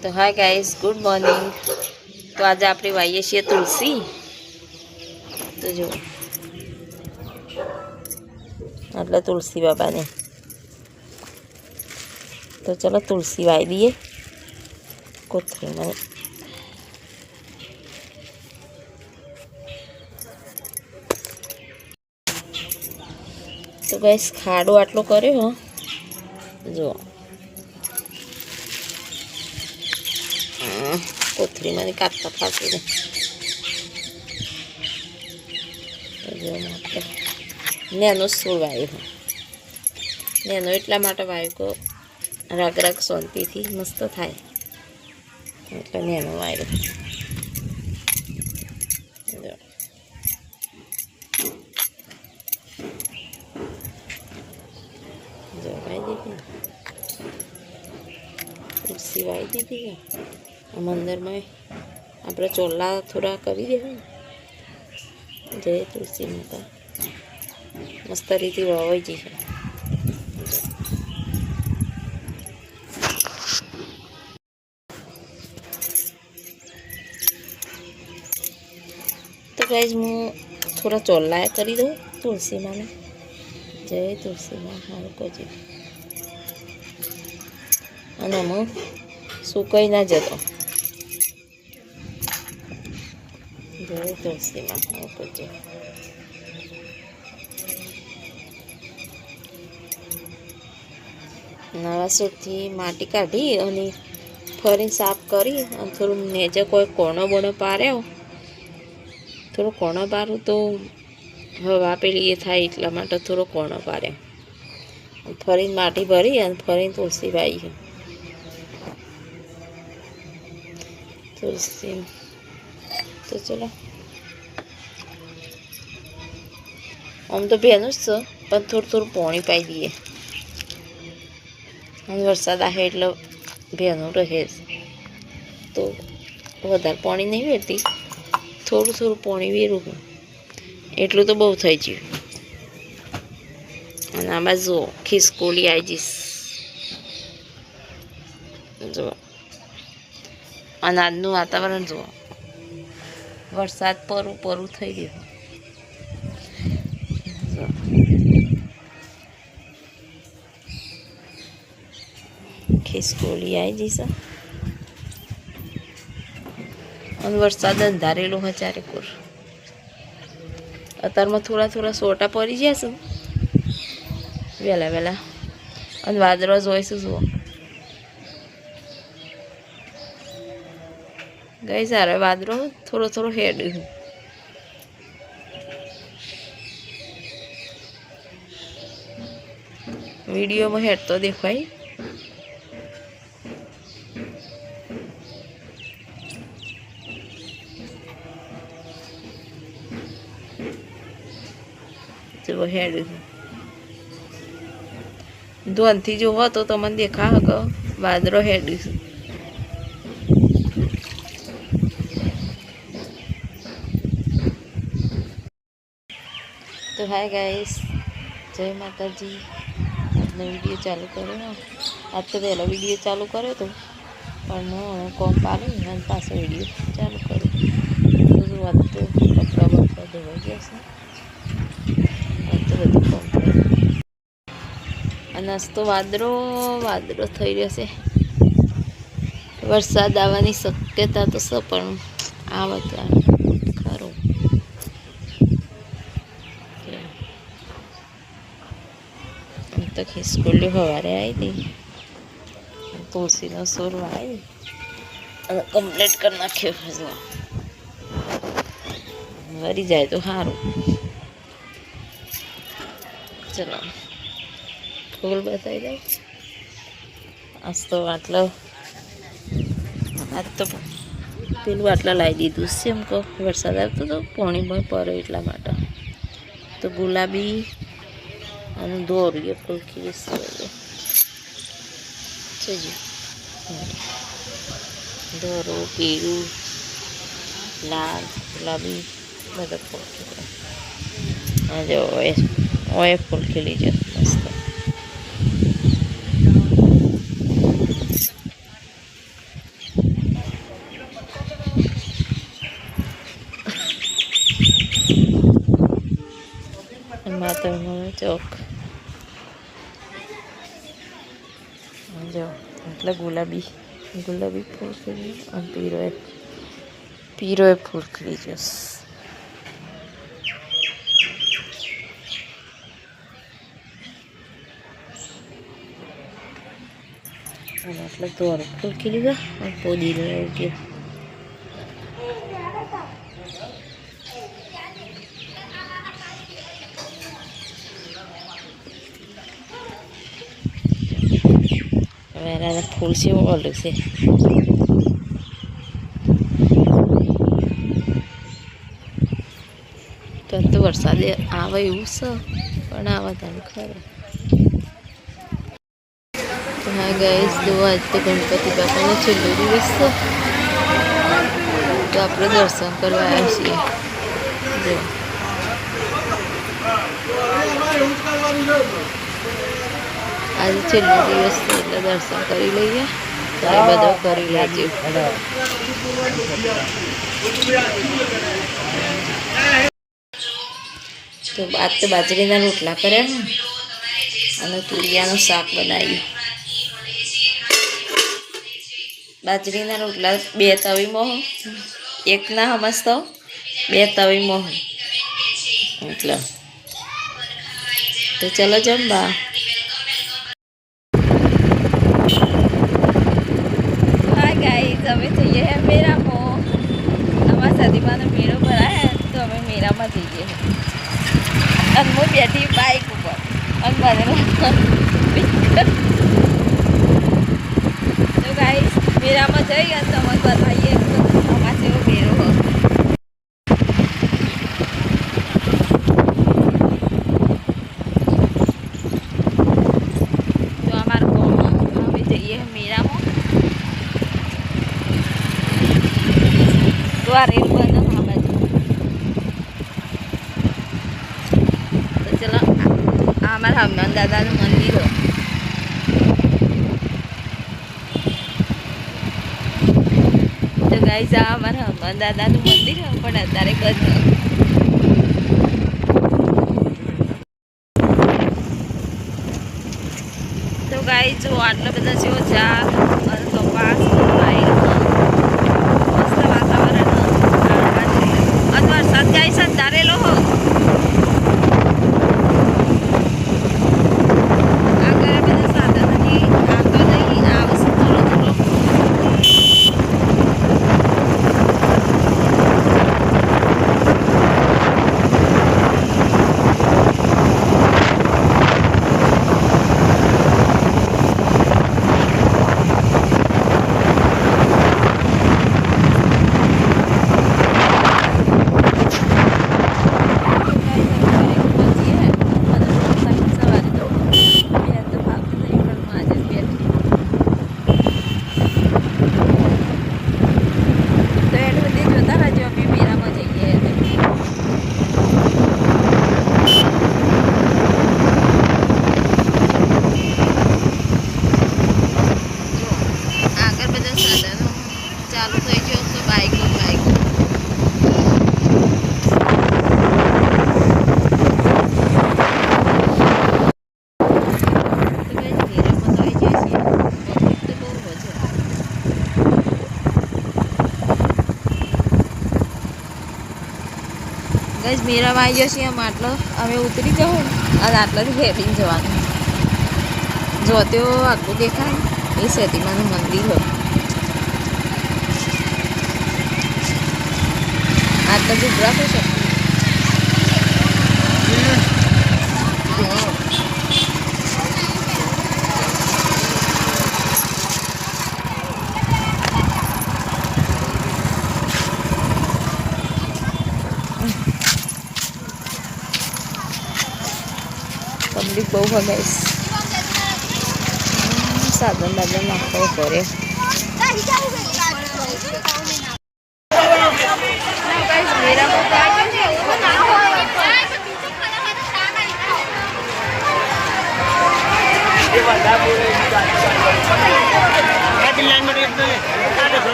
તો hi guys good morning તો આજે આપણે વાઈએ છીએ તુલસી તો જો એટલે તુલસી બાબાને તો ચલો તુલસી વાઈ દઈએ કોથળીમાં તો ગાઈસ ખાડો આટલો કર્યો હો જો કોથળીમાંથી કાપતા ફાંસીને નેનો સૂળ વાવ્યો નેનો એટલા માટે વાવ્યો રાગ રાગ શાંતિથી મસ્ત થાય એટલે નેનો વાવ્યો જો જો વાવી દીધી કે આમ અંદરમાં આપણે ચોલા થોડા કરી દેવા જય તુલસી માતા. મસ્ત રીતે વાવાઈ જશે. તો ગાઈઝ હું થોડા ચોલ્લા કરી દઉં તુલસીમાં જય તુલસીમાં સારું કરજો અને હું સુકાઈ ના જતો. જય તુલસીમાં સારું કરજો નવા સૂટથી માટી કાઢી અને ફરી સાફ કરી અને થોડું નેજે કોઈ કોણો બોણો પાર્યો થોડો કોણો પારું તો હવા પેલી એ થાય એટલા માટે થોડો કોણો પાર્યો ફરીને માટી ભરી અને ફરીને તુલસી વાવી તુલસી તો ચલો આમ તો ભેનું જ છે પણ થોડું થોડું પાણી પાઈ દઈએ વરસાદ આવે એટલે ભેનું રહે. તો વધારે પાણી નહીં વેરતી થોડું થોડું પાણી વેરું હું એટલું તો બહુ થઈ ગયું અને આમાં જુઓ ખિસકોલી આવી જઈશ જુઓ અને આજનું વાતાવરણ જુઓ વરસાદ પરું પરું થઈ ગયું. ખિસકોલી આવી જઈશ અને વરસાદ અંધારેલો હોય કોર. અત્યારમાં થોડા થોડા સોટા પડી જશે વહેલા વહેલા અને વાદળો જોઈશું જુઓ. ગઈ સારો વાદળો, થોડો થોડો હેડ વિડીયોમાં હેડ તો દેખાય. જુઓ હેડ ધોનથી જોવો તો મને દેખા હક વાદળો હેડ હાય ગાઈસ જય માતાજી. આજનો વીડિયો ચાલુ કર્યો આજ તો પહેલો વીડિયો ચાલુ કર્યો તો. પણ હું કોમ પાડું અને પાછો વીડિયો ચાલુ કર્યો બધું આજ તો કપડાં બપડા ધોવાઈ ગયા છે. આજ તો બધું કોમ અને આજ તો વાદળો વાદળો થઈ રહ્યો છે. વરસાદ આવવાની શક્યતા તો છે, પણ આ તો આવે. ખરું આમ તો ખિસકોલી સવારે આવી હતી તુલસીનો સૂર વાવી અને કમ્પ્લીટ કરી નાખ્યો હજુ વરી જાય તો સારું ચલો. ફૂલ બતાવી દઉં. આજ તો આટલો આજ તો પેલું આટલા લાવી દીધું છે એમ કહો. વરસાદ આવતો તો પાણી પણ પડે એટલા માટે. તો ગુલાબી અને દોરીએ ફૂલ ખીલી છે જોજો દોરો પીળું લાલ ગુલાબી બધા ફૂલ ખીલે આ જો ઓય ઓય ફૂલ ખીલી છે મસ્ત ચોક જો એટલે ગુલાબી ગુલાબી ફૂલ ખીલી અને પીરોએ પીરોએ ફૂલ ખીલી જશે અને એટલે દોર ફૂલ ખીલી ગયા અને પોદી રહ્યો ગયો હવે એના ફૂલ છે ઓલું છે તો તો વરસાદ આવે એવું છે પણ આવા તારું ખરું હા ગાઈસ દો આજ તો ગણપતિ બાપાનો છેલ્લો દિવસ છે તો આપણે દર્શન કરવા આવ્યા છીએ જો આજે છેલ્લો દિવસ એટલે દર્શન કરી લઈએ. ત્યારે બધા કરી લેજે. તો આજ તો બાજરીના રોટલા કર્યા ને. અને તુરિયાનું શાક બનાવ્યું. બાજરીના રોટલા બે તવી મોહ એક ના સમજતો બે તવી મોહ એટલે. તો ચલો જમવા હાય ગાઈઝ અમે જઈએ હે મેરામાં અમારા સદીમાનો મેળો ભરાય તો અમે મેળામાં જઈએ અને હું બેઠી બાઇક ઉપર. અને મને તો ગાઈઝ મેરામાં જઈ અને તમે બતાવીએ અમારા જેવો મેળો હોય તો અમારા ગામમાં અમે જઈએ મેળામાં તો આ રેલ બંધ આ બાજુ તો ચલો હનુમાન દાદાનું મંદિર તો ગાઈસ આ અમારા બંધ જેવો ચા કપાસ મસ્ત વાતાવરણ વરસાદ છે ધારેલો હો આગળ બધા સાધન હજી આવતો નહીં આવશે થોડો થોડો આગળ બધા સાધનો ચાલુ થઈ ગયો તો બાઇક બાઇક ગઈશ મેરામાં આવી જશે આમ આટલો અમે ઉતરી જવું અને આટલાથી ફેરીને જવાનું. જો તેઓ આટલું દેખાય એ સતીમાનું મંદિર હોય. આટલો જ ઉભરા છે પબ્લિક બહુ ભગાઈશ સાધન બાધન નાખવો પડે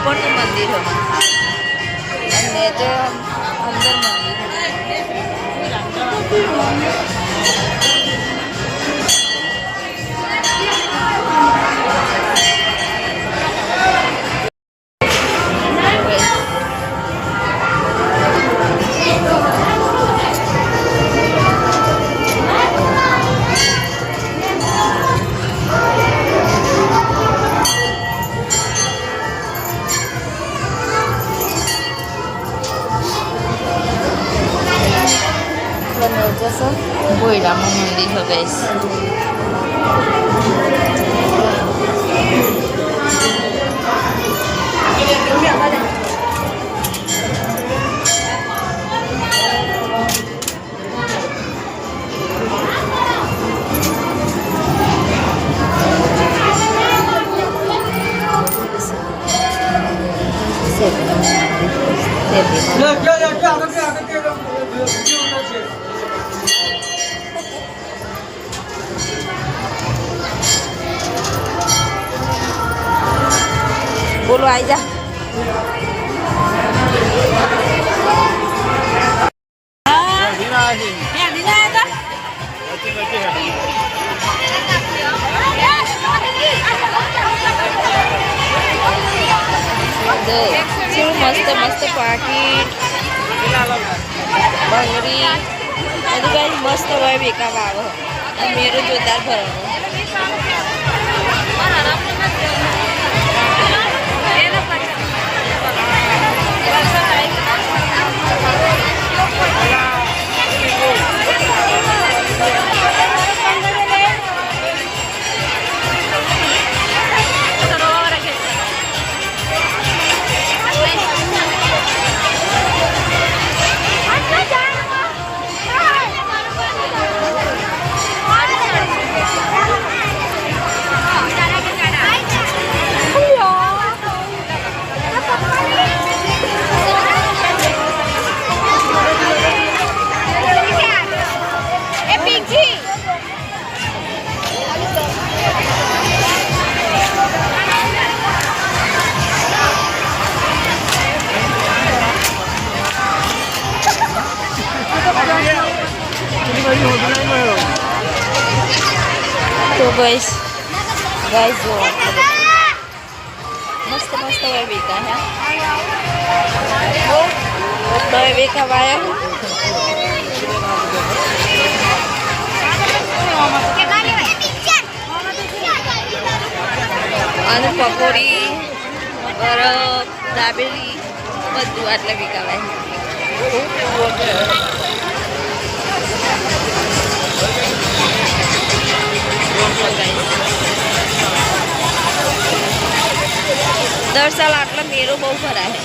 ઉપરનું મંદિર હશે અને તે અંદર મંદિર મસ્ત મસ્ત પાકીટ બંગડી બધું કઈ મસ્ત હોય બેકાર આવે અને મેરો જોરદાર ભરવાનો તો ગાઈસ ગાઈસ જો મસ્ત મસ્ત હોય બેકા હે મસ્ત હોય બેકા વાયા અને પકોડી બરફ દાબેલી બધું આટલે વિકાવાય દર સાલ આટલા મેળો બહુ ભરાય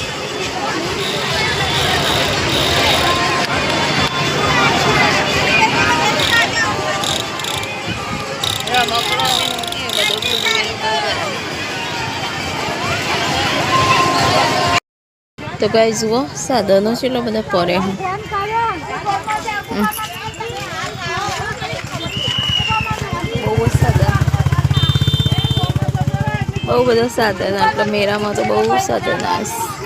રમકડો ને એ બધું મેળો બહુ ભરાય તો ગાઈ જુઓ સાધનો કેટલો બધા પડે હું બહુ જ સાધન બહુ બધા સાધન આપણા મેળામાં તો બહુ સાધન આવે છે.